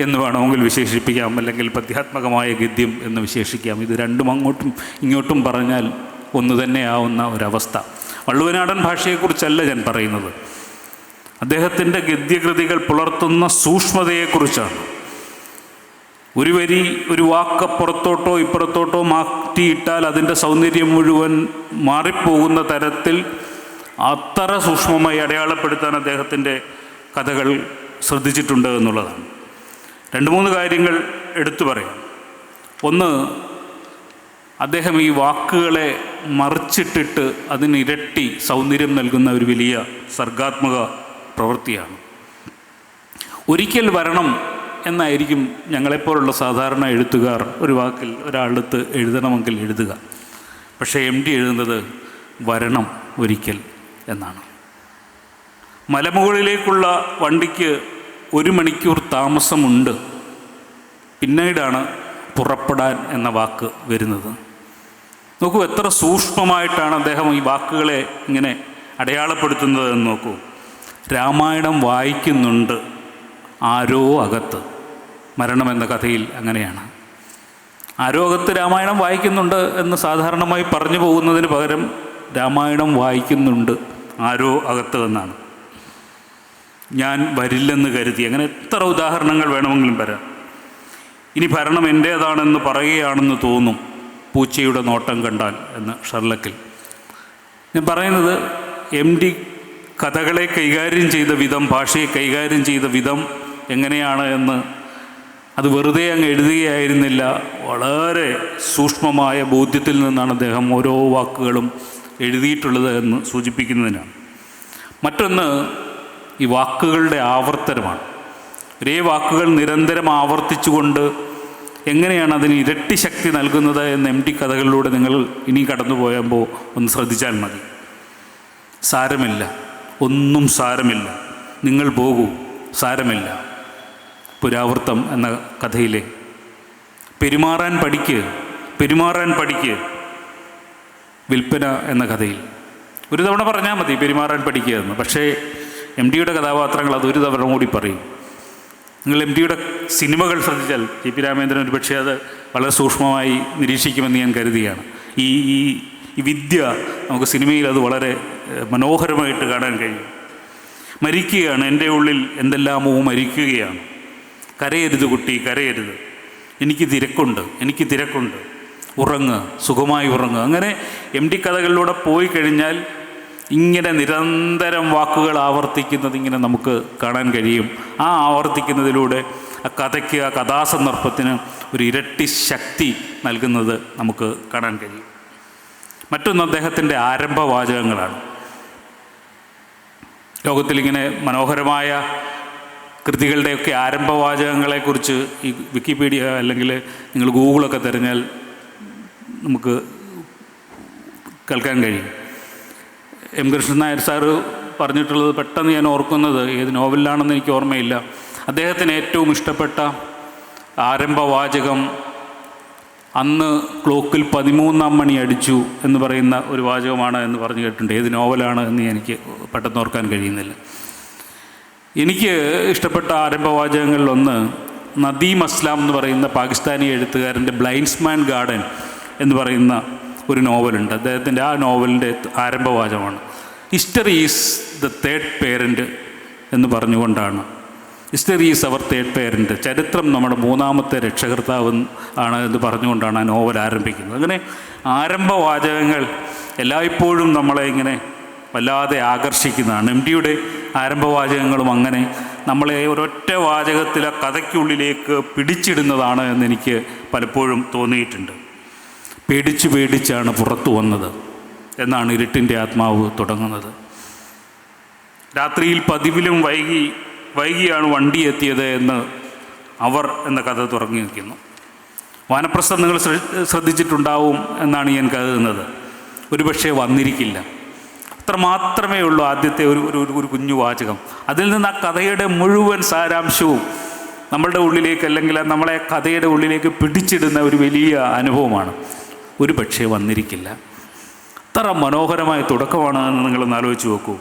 എന്ന് വേണമെങ്കിൽ വിശേഷിപ്പിക്കാം അല്ലെങ്കിൽ പദ്യാത്മകമായ ഗദ്യം എന്ന് വിശേഷിക്കാം. ഇത് രണ്ടും അങ്ങോട്ടും ഇങ്ങോട്ടും പറഞ്ഞാൽ ഒന്ന് തന്നെയാവുന്ന ഒരവസ്ഥ. വള്ളുവനാടൻ ഭാഷയെക്കുറിച്ചല്ല ഞാൻ പറയുന്നത്. അദ്ദേഹത്തിന്റെ ഗദ്യകൃതികൾ പുലർത്തുന്ന സൂക്ഷ്മതയെക്കുറിച്ചാണ്. ഒരു വരി ഒരു വാക്ക് പുറത്തോട്ടോ ഇപ്പുറത്തോട്ടോ മാറ്റിയിട്ടാൽ അതിന്റെ സൗന്ദര്യം മുഴുവൻ മാറിപ്പോകുന്ന തരത്തിൽ അത്ര സൂക്ഷ്മമായി അടയാളപ്പെടുത്താൻ അദ്ദേഹത്തിന്റെ കഥകൾ ശ്രദ്ധിച്ചിട്ടുണ്ട് എന്നുള്ളതാണ്. രണ്ട് മൂന്ന് കാര്യങ്ങൾ എടുത്തു പറയാം. ഒന്ന് അദ്ദേഹം ഈ വാക്കുകളെ മറിച്ചിട്ടിട്ട് അതിന് ഇരട്ടി സൗന്ദര്യം നൽകുന്ന ഒരു വലിയ സർഗാത്മക പ്രവൃത്തിയാണ്. ഒരിക്കൽ വരണം എന്നായിരിക്കും ഞങ്ങളെപ്പോലുള്ള സാധാരണ എഴുത്തുകാർ ഒരു വാക്കിൽ ഒരാളെടുത്ത് എഴുതണമെങ്കിൽ എഴുതുക. പക്ഷേ എം ഡി എഴുതുന്നത് വരണം ഒരിക്കൽ എന്നാണ്. മലമുകളിലേക്കുള്ള വണ്ടിക്ക് ഒരു മണിക്കൂർ താമസമുണ്ട്. പിന്നീടാണ് പുറപ്പെടാൻ എന്ന വാക്ക് വരുന്നത്. നോക്കൂ എത്ര സൂക്ഷ്മമായിട്ടാണ് അദ്ദേഹം ഈ വാക്കുകളെ ഇങ്ങനെ അടയാളപ്പെടുത്തുന്നത് എന്ന് നോക്കൂ. രാമായണം വായിക്കുന്നുണ്ട് ആരോ അകത്ത്. മരണം എന്ന കഥയിൽ അങ്ങനെയാണ്. ആരോഗത്ത് രാമായണം വായിക്കുന്നുണ്ട് എന്ന് സാധാരണമായി പറഞ്ഞു പോകുന്നതിന് പകരം രാമായണം വായിക്കുന്നുണ്ട് ആരോ അകത്ത് എന്നാണ് ഞാൻ വരില്ലെന്ന് കരുതി. അങ്ങനെ എത്ര ഉദാഹരണങ്ങൾ വേണമെങ്കിലും വരാം. ഇനി ഭരണം എന്റേതാണെന്ന് പറയുകയാണെന്ന് തോന്നും പൂച്ചയുടെ നോട്ടം കണ്ടാൽ എന്ന് ഷർലക്കിൽ. ഞാൻ പറയുന്നത് എം ഡി കഥകളെ കൈകാര്യം ചെയ്ത വിധം ഭാഷയെ കൈകാര്യം ചെയ്ത വിധം എങ്ങനെയാണ് എന്ന് അത് വെറുതെ അങ്ങ് എഴുതുകയായിരുന്നില്ല. വളരെ സൂക്ഷ്മമായ ബോധ്യത്തിൽ നിന്നാണ് അദ്ദേഹം ഓരോ വാക്കുകളും എഴുതിയിട്ടുള്ളത് എന്ന് സൂചിപ്പിക്കുന്നതിനാണ്. മറ്റൊന്ന് ഈ വാക്കുകളുടെ ആവർത്തനമാണ്. ഒരേ വാക്കുകൾ നിരന്തരം ആവർത്തിച്ചുകൊണ്ട് എങ്ങനെയാണ് അതിന് ഇരട്ടി ശക്തി നൽകുന്നത് എന്ന് എം ടി കഥകളിലൂടെ നിങ്ങൾ ഇനി കടന്നു പോയപ്പോൾ ഒന്ന് ശ്രദ്ധിച്ചാൽ മതി. സാരമില്ല. ഒന്നും സാരമില്ല. നിങ്ങൾ പോകൂ. സാരമില്ല. പുരാവൃത്തം എന്ന കഥയിലെ പെരുമാറാൻ പഠിക്ക് പെരുമാറാൻ പഠിക്ക് വിൽപ്പന എന്ന കഥയിൽ. ഒരു തവണ പറഞ്ഞാൽ മതി പെരുമാറാൻ പഠിക്കുക എന്ന്. പക്ഷേ എം ഡിയുടെ കഥാപാത്രങ്ങൾ അത് ഒരു തവണ കൂടി പറയും. നിങ്ങൾ എം ഡിയുടെ സിനിമകൾ ശ്രദ്ധിച്ചാൽ ജി പി രാമേന്ദ്രൻ ഒരു പക്ഷേ അത് വളരെ സൂക്ഷ്മമായി നിരീക്ഷിക്കുമെന്ന് ഞാൻ കരുതുകയാണ് ഈ ഈ ഈ വിദ്യ നമുക്ക് സിനിമയിൽ അത് വളരെ മനോഹരമായിട്ട് കാണാൻ കഴിയും. മരിക്കുകയാണ് എന്റെ ഉള്ളിൽ എന്തെല്ലാമോ മരിക്കുകയാണ്. കരയരുത് കുട്ടി കരയരുത്. എനിക്ക് തിരക്കുണ്ട് എനിക്ക് തിരക്കുണ്ട്. ഉറങ്ങ് സുഖമായി ഉറങ്ങുക അങ്ങനെ എം ഡി കഥകളിലൂടെ പോയി കഴിഞ്ഞാൽ ഇങ്ങനെ നിരന്തരം വാക്കുകൾ ആവർത്തിക്കുന്നത് ഇങ്ങനെ നമുക്ക് കാണാൻ കഴിയും. ആ ആവർത്തിക്കുന്നതിലൂടെ ആ കഥയ്ക്ക് ആ കഥാസന്ദർഭത്തിന് ഒരു ഇരട്ടി ശക്തി നൽകുന്നത് നമുക്ക് കാണാൻ കഴിയും. മറ്റൊന്ന് അദ്ദേഹത്തിന്റെ ആരംഭവാചകങ്ങളാണ്. ലോകത്തിലിങ്ങനെ മനോഹരമായ കൃതികളുടെയൊക്കെ ആരംഭവാചകങ്ങളെക്കുറിച്ച് ഈ വിക്കിപീഡിയ അല്ലെങ്കിൽ നിങ്ങൾ ഗൂഗിളൊക്കെ തിരഞ്ഞാൽ നമുക്ക് കേൾക്കാൻ കഴിയും. എം കൃഷ്ണൻ നായർ സാറ് പറഞ്ഞിട്ടുള്ളത് പെട്ടെന്ന് ഞാൻ ഓർക്കുന്നത് ഏത് നോവലിലാണെന്ന് എനിക്ക് ഓർമ്മയില്ല. അദ്ദേഹത്തിന് ഏറ്റവും ഇഷ്ടപ്പെട്ട ആരംഭവാചകം അന്ന് ക്ലോക്കിൽ പതിമൂന്നാം മണി അടിച്ചു എന്ന് പറയുന്ന ഒരു വാചകമാണ് എന്ന് പറഞ്ഞു കേട്ടിട്ടുണ്ട്. ഏത് നോവലാണ് എന്ന് എനിക്ക് പെട്ടെന്ന് ഓർക്കാൻ കഴിയുന്നില്ല. എനിക്ക് ഇഷ്ടപ്പെട്ട ആരംഭവാചകങ്ങളിലൊന്ന് നദീം അസ്ലാം എന്ന് പറയുന്ന പാകിസ്ഥാനി എഴുത്തുകാരന്റെ ബ്ലൈൻഡ്സ്മാൻ ഗാർഡൻ എന്ന് പറയുന്ന ഒരു നോവലുണ്ട്. അദ്ദേഹത്തിന്റെ ആ നോവലിന്റെ ആരംഭവാചകമാണ്. History is the third parent എന്ന് പറഞ്ഞുകൊണ്ടാണ്. History is our third parent ചരിത്രം നമ്മുടെ മൂന്നാമത്തെ രക്ഷകർത്താവ് ആണ് എന്ന് പറഞ്ഞുകൊണ്ടാണ് ആ നോവൽ ആരംഭിക്കുന്നത്. അങ്ങനെ ആരംഭവാചകങ്ങൾ എല്ലായ്പ്പോഴും നമ്മളെ ഇങ്ങനെ വല്ലാതെ ആകർഷിക്കുന്നതാണ്. എം ടിയുടെ ആരംഭവാചകങ്ങളും അങ്ങനെ നമ്മളെ ഒരൊറ്റ വാചകത്തിൽ ആ കഥയ്ക്കുള്ളിലേക്ക് പിടിച്ചിടുന്നതാണ് എന്നെനിക്ക് പലപ്പോഴും തോന്നിയിട്ടുണ്ട്. പേടിച്ച് പേടിച്ചാണ് പുറത്തു വന്നത് എന്നാണ് ഇരുട്ടിന്റെ ആത്മാവ് തുടങ്ങുന്നത്. രാത്രിയിൽ പതിവിലും വൈകി വൈകിയാണ് വണ്ടി എത്തിയത് എന്ന് അവർ എന്ന കഥ തുടങ്ങി നിൽക്കുന്നു. വാനപ്രസ്ഥം നിങ്ങൾ ശ്രദ്ധിച്ചിട്ടുണ്ടാവും എന്നാണ് ഞാൻ കരുതുന്നത്. ഒരുപക്ഷെ വന്നിരിക്കില്ല. അത്ര മാത്രമേ ഉള്ളൂ ആദ്യത്തെ ഒരു ഒരു- ഒരു കുഞ്ഞു വാചകം. അതിൽ നിന്ന് ആ കഥയുടെ മുഴുവൻ സാരാംശവും നമ്മളുടെ ഉള്ളിലേക്ക് അല്ലെങ്കിൽ നമ്മളെ കഥയുടെ ഉള്ളിലേക്ക് പിടിച്ചിടുന്ന ഒരു വലിയ അനുഭവമാണ്. ഒരു പക്ഷേ വന്നിരിക്കില്ല. അത്ര മനോഹരമായ തുടക്കമാണ് എന്ന് നിങ്ങളൊന്ന് ആലോചിച്ച് നോക്കൂ.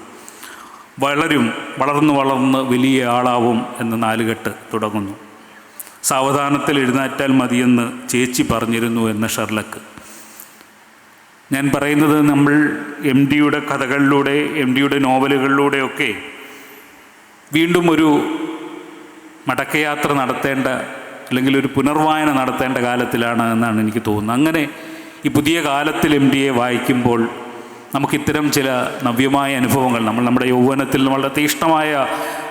വളരും വളർന്നു വളർന്ന് വലിയ ആളാവും എന്ന് നാലുകെട്ട് തുടങ്ങുന്നു. സാവധാനത്തിൽ എഴുന്നേറ്റാൽ മതിയെന്ന് ചേച്ചി പറഞ്ഞിരുന്നു എന്ന ഷർലക്ക്. ഞാൻ പറയുന്നത് നമ്മൾ എം ഡിയുടെ കഥകളിലൂടെ എം ഡിയുടെ നോവലുകളിലൂടെയൊക്കെ വീണ്ടും ഒരു മടക്കയാത്ര നടത്തേണ്ട അല്ലെങ്കിൽ ഒരു പുനർവായന നടത്തേണ്ട കാലത്തിലാണ് എന്നാണ് എനിക്ക് തോന്നുന്നത്. അങ്ങനെ ഈ പുതിയ കാലത്തിൽ എം ഡിയെ വായിക്കുമ്പോൾ നമുക്കിത്തരം ചില നവ്യമായ അനുഭവങ്ങൾ നമ്മൾ നമ്മുടെ യൗവനത്തിൽ വളരെ തീഷ്ണമായ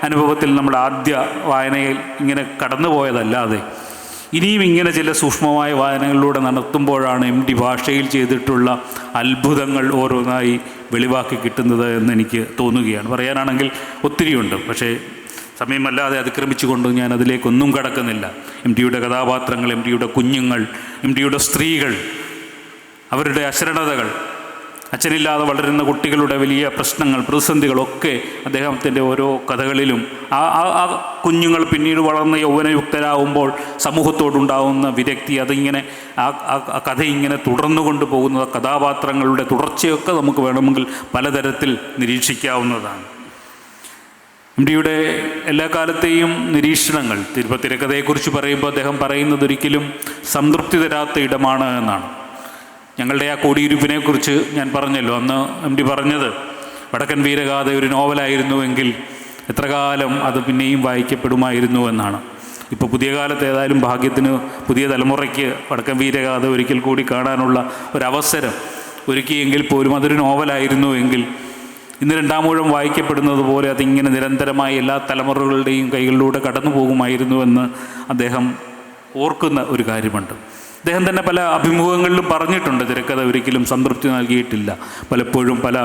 അനുഭവത്തിൽ നമ്മൾ ആദ്യ വായനയിൽ ഇങ്ങനെ കടന്നു പോയതല്ലാതെ ഇനിയും ഇങ്ങനെ ചില സൂക്ഷ്മമായ വായനകളിലൂടെ നടത്തുമ്പോഴാണ് എം ടി ഭാഷയിൽ ചെയ്തിട്ടുള്ള അത്ഭുതങ്ങൾ ഓരോന്നായി വെളിവാക്കി കിട്ടുന്നത് എന്ന് എനിക്ക് തോന്നുകയാണ്. പറയാനാണെങ്കിൽ ഒത്തിരിയുണ്ട്. പക്ഷേ സമയമല്ലാതെ അതിക്രമിച്ചുകൊണ്ട് ഞാൻ അതിലേക്കൊന്നും കടക്കുന്നില്ല. എം ടിയുടെ കഥാപാത്രങ്ങൾ എം ടിയുടെ കുഞ്ഞുങ്ങൾ എം ടിയുടെ സ്ത്രീകൾ അവരുടെ അശരണതകൾ അച്ഛനില്ലാതെ വളരുന്ന കുട്ടികളുടെ വലിയ പ്രശ്നങ്ങൾ പ്രതിസന്ധികളൊക്കെ അദ്ദേഹത്തിന്റെ ഓരോ കഥകളിലും ആ ആ- കുഞ്ഞുങ്ങൾ പിന്നീട് വളർന്ന യൗവനയുക്തരാകുമ്പോൾ സമൂഹത്തോടുണ്ടാവുന്ന വിരക്തി അതിങ്ങനെ ആ ആ- കഥ ഇങ്ങനെ തുടർന്നു കൊണ്ടുപോകുന്ന കഥാപാത്രങ്ങളുടെ തുടർച്ചയൊക്കെ നമുക്ക് വേണമെങ്കിൽ പലതരത്തിൽ നിരീക്ഷിക്കാവുന്നതാണ്. എം ഡിയുടെ എല്ലാ കാലത്തെയും നിരീക്ഷണങ്ങൾ തിരുപ്പ തിരക്കഥയെക്കുറിച്ച് പറയുമ്പോൾ അദ്ദേഹം പറയുന്നത് ഒരിക്കലും സംതൃപ്തി തരാത്ത ഇടമാണ് എന്നാണ്. ഞങ്ങളുടെ ആ കുറിച്ച് ഞാൻ പറഞ്ഞല്ലോ. അന്ന് എം ഡി പറഞ്ഞത് വടക്കൻ വീരഗാഥ ഒരു നോവലായിരുന്നുവെങ്കിൽ എത്ര കാലം അത് പിന്നെയും വായിക്കപ്പെടുമായിരുന്നു എന്നാണ്. ഇപ്പോൾ പുതിയ കാലത്ത് ഏതായാലും ഭാഗ്യത്തിന് പുതിയ തലമുറയ്ക്ക് വടക്കൻ വീരഗാഥ ഒരിക്കൽ കൂടി കാണാനുള്ള ഒരവസരം ഒരുക്കിയെങ്കിൽ പോലും അതൊരു നോവലായിരുന്നു എങ്കിൽ ഇന്ന് രണ്ടാമൂഴം വായിക്കപ്പെടുന്നത് പോലെ അതിങ്ങനെ നിരന്തരമായി എല്ലാ തലമുറകളുടെയും കൈകളിലൂടെ കടന്നു പോകുമായിരുന്നുവെന്ന് അദ്ദേഹം ഓർക്കുന്ന ഒരു കാര്യമുണ്ട്. അദ്ദേഹം തന്നെ പല അഭിമുഖങ്ങളിലും പറഞ്ഞിട്ടുണ്ട് തിരക്കഥ ഒരിക്കലും സംതൃപ്തി നൽകിയിട്ടില്ല. പലപ്പോഴും പല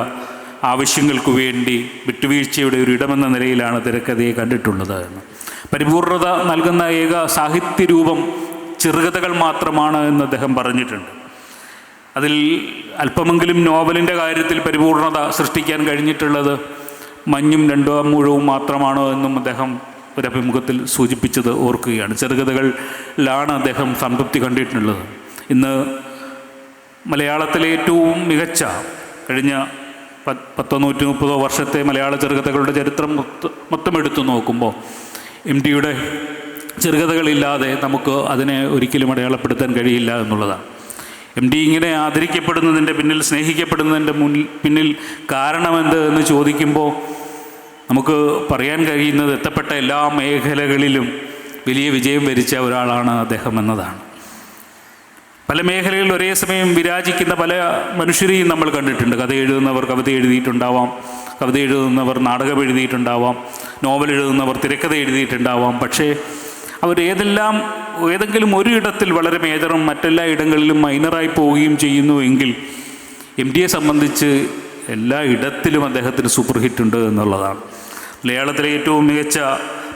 ആവശ്യങ്ങൾക്കു വേണ്ടി വിട്ടുവീഴ്ചയുടെ ഒരു ഇടമെന്ന നിലയിലാണ് തിരക്കഥയെ കണ്ടിട്ടുള്ളത് എന്ന്. പരിപൂർണത നൽകുന്ന ഏക സാഹിത്യ രൂപം ചെറുകഥകൾ മാത്രമാണ് എന്ന് അദ്ദേഹം പറഞ്ഞിട്ടുണ്ട്. അതിൽ അല്പമെങ്കിലും നോവലിന്റെ കാര്യത്തിൽ പരിപൂർണത സൃഷ്ടിക്കാൻ കഴിഞ്ഞിട്ടുള്ളത് മഞ്ഞും രണ്ടോ മുഴുവും മാത്രമാണോ എന്നും അദ്ദേഹം ഒരു അഭിമുഖത്തിൽ സൂചിപ്പിച്ചത് ഓർക്കുകയാണ്. ചെറുകഥകളിലാണ് അദ്ദേഹം സംതൃപ്തി കണ്ടിട്ടുള്ളത്. ഇന്ന് മലയാളത്തിലെ ഏറ്റവും മികച്ച കഴിഞ്ഞ പത്ത് നൂറ്റി മുപ്പതോ വർഷത്തെ മലയാള ചെറുകഥകളുടെ ചരിത്രം മൊത്ത മൊത്തം എടുത്തു നോക്കുമ്പോൾ എം ടിയുടെ ചെറുകഥകളില്ലാതെ നമുക്ക് അതിനെ ഒരിക്കലും അടയാളപ്പെടുത്താൻ കഴിയില്ല എന്നുള്ളതാണ്. എം ഡി ഇങ്ങനെ ആദരിക്കപ്പെടുന്നതിന്റെ പിന്നിൽ സ്നേഹിക്കപ്പെടുന്നതിന്റെ മുന്നിൽ പിന്നിൽ കാരണമെന്ത് എന്ന് ചോദിക്കുമ്പോൾ നമുക്ക് പറയാൻ കഴിയുന്നത് എത്തപ്പെട്ട എല്ലാ മേഖലകളിലും വലിയ വിജയം വരിച്ച ഒരാളാണ് അദ്ദേഹം എന്നതാണ്. പല മേഖലകളിൽ ഒരേ സമയം വിരാജിക്കുന്ന പല മനുഷ്യരെയും നമ്മൾ കണ്ടിട്ടുണ്ട്. കഥ എഴുതുന്നവർ കവിത എഴുതിയിട്ടുണ്ടാവാം കവിത എഴുതുന്നവർ നാടകം എഴുതിയിട്ടുണ്ടാവാം നോവൽ എഴുതുന്നവർ തിരക്കഥ എഴുതിയിട്ടുണ്ടാവാം. പക്ഷേ അവർ ഏതെല്ലാം ഏതെങ്കിലും ഒരു ഇടത്തിൽ വളരെ മേജറും മറ്റെല്ലാ ഇടങ്ങളിലും മൈനറായി പോവുകയും ചെയ്യുന്നു എങ്കിൽ എം ഡിയെ സംബന്ധിച്ച് എല്ലാ ഇടത്തിലും അദ്ദേഹത്തിന് സൂപ്പർ ഹിറ്റ് ഉണ്ട് എന്നുള്ളതാണ്. മലയാളത്തിലെ ഏറ്റവും മികച്ച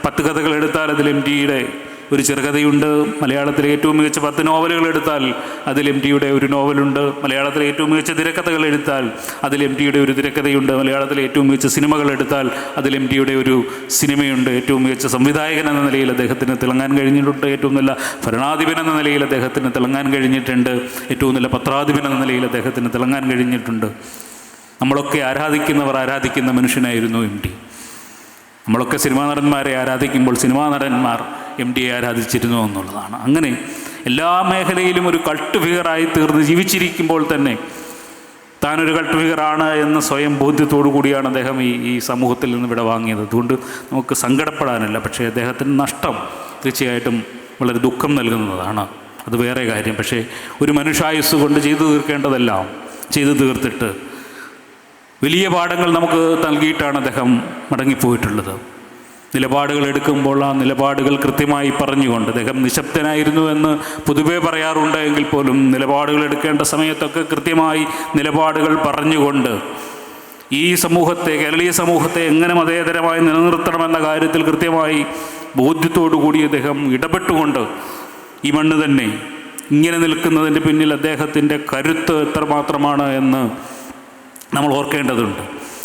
പത്ത് കഥകൾ എടുത്താൽ അതിൽ എം ടിയുടെ ഒരു ചെറുകഥയുണ്ട്. മലയാളത്തിലെ ഏറ്റവും മികച്ച പത്ത് നോവലുകൾ എടുത്താൽ അതിൽ എം ടിയുടെ ഒരു നോവലുണ്ട്. മലയാളത്തിലെ ഏറ്റവും മികച്ച തിരക്കഥകൾ എടുത്താൽ അതിൽ എം ടിയുടെ ഒരു തിരക്കഥയുണ്ട്. മലയാളത്തിലെ ഏറ്റവും മികച്ച സിനിമകൾ എടുത്താൽ അതിൽ എം ടിയുടെ ഒരു സിനിമയുണ്ട്. ഏറ്റവും മികച്ച സംവിധായകൻ എന്ന നിലയിൽ അദ്ദേഹത്തിന് തിളങ്ങാൻ കഴിഞ്ഞിട്ടുണ്ട്. ഏറ്റവും നല്ല ഭരണാധിപൻ എന്ന നിലയിൽ അദ്ദേഹത്തിന് തിളങ്ങാൻ കഴിഞ്ഞിട്ടുണ്ട്. ഏറ്റവും നല്ല പത്രാധിപൻ എന്ന നിലയിൽ അദ്ദേഹത്തിന് തിളങ്ങാൻ കഴിഞ്ഞിട്ടുണ്ട്. നമ്മളൊക്കെ ആരാധിക്കുന്നവർ ആരാധിക്കുന്ന മനുഷ്യനായിരുന്നു എം ടി നമ്മളൊക്കെ സിനിമാ നടന്മാരെ ആരാധിക്കുമ്പോൾ സിനിമാ നടന്മാർ എം ഡിയെ ആരാധിച്ചിരുന്നു എന്നുള്ളതാണ്. അങ്ങനെ എല്ലാ മേഖലയിലും ഒരു കൾട്ട് ഫിഗറായി തീർന്ന് ജീവിച്ചിരിക്കുമ്പോൾ തന്നെ താനൊരു കൾട്ട് ഫിഗറാണ് എന്ന സ്വയം ബോധ്യത്തോടു കൂടിയാണ് അദ്ദേഹം ഈ ഈ സമൂഹത്തിൽ നിന്ന് ഇവിടെ വാങ്ങിയത്. അതുകൊണ്ട് നമുക്ക് സങ്കടപ്പെടാനല്ല പക്ഷേ അദ്ദേഹത്തിന് നഷ്ടം തീർച്ചയായിട്ടും വളരെ ദുഃഖം നൽകുന്നതാണ്. അത് വേറെ കാര്യം. പക്ഷേ ഒരു മനുഷ്യായുസ് കൊണ്ട് ചെയ്തു തീർക്കേണ്ടതെല്ലാം ചെയ്തു തീർത്തിട്ട് വലിയ പാഠങ്ങൾ നമുക്ക് നൽകിയിട്ടാണ് അദ്ദേഹം മടങ്ങിപ്പോയിട്ടുള്ളത്. നിലപാടുകൾ എടുക്കുമ്പോൾ ആ നിലപാടുകൾ കൃത്യമായി പറഞ്ഞുകൊണ്ട് അദ്ദേഹം നിശബ്ദനായിരുന്നു എന്ന് പൊതുവേ പറയാറുണ്ട് എങ്കിൽ പോലും നിലപാടുകൾ എടുക്കേണ്ട സമയത്തൊക്കെ കൃത്യമായി നിലപാടുകൾ പറഞ്ഞുകൊണ്ട് ഈ സമൂഹത്തെ കേരളീയ സമൂഹത്തെ എങ്ങനെ മതേതരമായി നിലനിർത്തണമെന്ന കാര്യത്തിൽ കൃത്യമായി കൂടി അദ്ദേഹം ഇടപെട്ടുകൊണ്ട് ഈ മണ്ണ് തന്നെ ഇങ്ങനെ നിൽക്കുന്നതിന്റെ പിന്നിൽ അദ്ദേഹത്തിന്റെ കരുത്ത് എത്രമാത്രമാണ് എന്ന് നമ്മൾ ഓർക്കേണ്ടതുണ്ട്.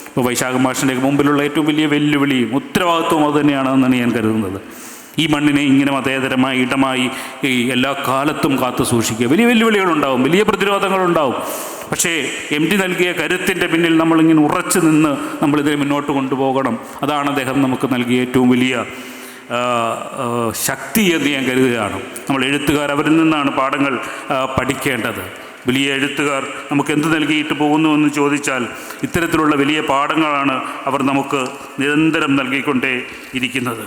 ഇപ്പോൾ വൈശാഖ മാഷിന്റെ മുമ്പിലുള്ള ഏറ്റവും വലിയ വെല്ലുവിളിയും ഉത്തരവാദിത്വവും അത് തന്നെയാണെന്നാണ് ഞാൻ കരുതുന്നത്. ഈ മണ്ണിനെ ഇങ്ങനെ മതേതരമായി ഇടമായി ഈ എല്ലാ കാലത്തും കാത്തു സൂക്ഷിക്കുക. വലിയ വെല്ലുവിളികളുണ്ടാവും വലിയ പ്രതിരോധങ്ങളുണ്ടാവും. പക്ഷേ എം ടി നൽകിയ കരുത്തിന്റെ പിന്നിൽ നമ്മളിങ്ങനെ ഉറച്ചു നിന്ന് നമ്മളിതിനെ മുന്നോട്ട് കൊണ്ടുപോകണം. അതാണ് അദ്ദേഹം നമുക്ക് നൽകിയ ഏറ്റവും വലിയ ശക്തി എന്ന് ഞാൻ കരുതുകയാണ്. നമ്മൾ എഴുത്തുകാർ അവരിൽ നിന്നാണ് പാഠങ്ങൾ പഠിക്കേണ്ടത്. വലിയ എഴുത്തുകാർ നമുക്ക് എന്ത് നൽകിയിട്ട് പോകുന്നു എന്ന് ചോദിച്ചാൽ ഇത്തരത്തിലുള്ള വലിയ പാഠങ്ങളാണ് അവർ നമുക്ക് നിരന്തരം നൽകിക്കൊണ്ടേ ഇരിക്കുന്നത്.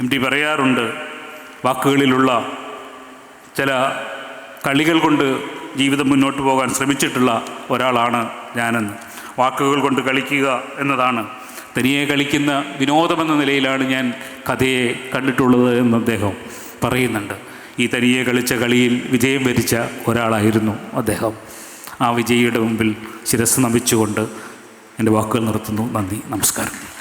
എം ടി പറയാറുണ്ട് വാക്കുകളിലുള്ള ചില കളികൾ കൊണ്ട് ജീവിതം മുന്നോട്ട് പോകാൻ ശ്രമിച്ചിട്ടുള്ള ഒരാളാണ് ഞാനെന്ന്. വാക്കുകൾ കൊണ്ട് കളിക്കുക എന്നതാണ്. തനിയെ കളിക്കുന്ന വിനോദമെന്ന നിലയിലാണ് ഞാൻ കഥയെ കണ്ടിട്ടുള്ളത് എന്ന് അദ്ദേഹം പറയുന്നുണ്ട്. ഈ തനിയെ കളിച്ച കളിയിൽ വിജയം വരിച്ച ഒരാളായിരുന്നു അദ്ദേഹം. ആ വിജയിയുടെ മുമ്പിൽ ശിരസ് നമിച്ചുകൊണ്ട് എന്റെ വാക്കുകൾ നിർത്തുന്നു. നന്ദി. നമസ്കാരം.